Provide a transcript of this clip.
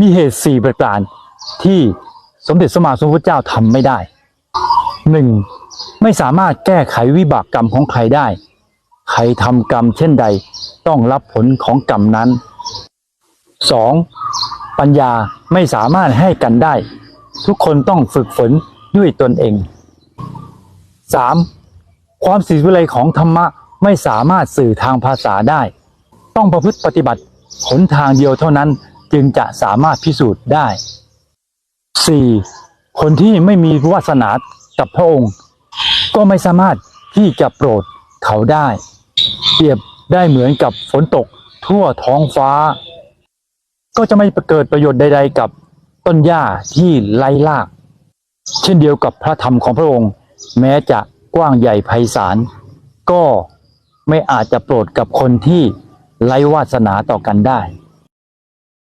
มีเหตุสี่ประการที่สมเด็จสมมาสมพุทธเจ้าทำไม่ได้หนึ่งไม่สามารถแก้ไขวิบากกรรมของใครได้ ใครทำกรรมเช่นใด ต้องรับผลของกรรมนั้นสองปัญญาไม่สามารถให้กันได้ ทุกคนต้องฝึกฝนด้วยตนเอง 3. ความสิวิไลของธรรมะไม่สามารถสื่อทางภาษาได้ ต้องประพฤติปฏิบัติหนทางเดียวเท่านั้น จึงจะสามารถพิสูจน์ได้ 4. คนที่ไม่มีวาสนากับพระองค์ ก็ไม่สามารถที่จะโปรดเขาได้ เปรียบได้เหมือนกับฝนตกทั่วท้องฟ้า ก็จะไม่เกิดประโยชน์ใด ๆ กับต้นหญ้าที่ไร้ราก เช่นเดียวกับพระธรรมของพระองค์ แม้จะกว้างใหญ่ไพศาลก็ไม่อาจจะโปรดกับคนที่ไร้วาสนาต่อกันได้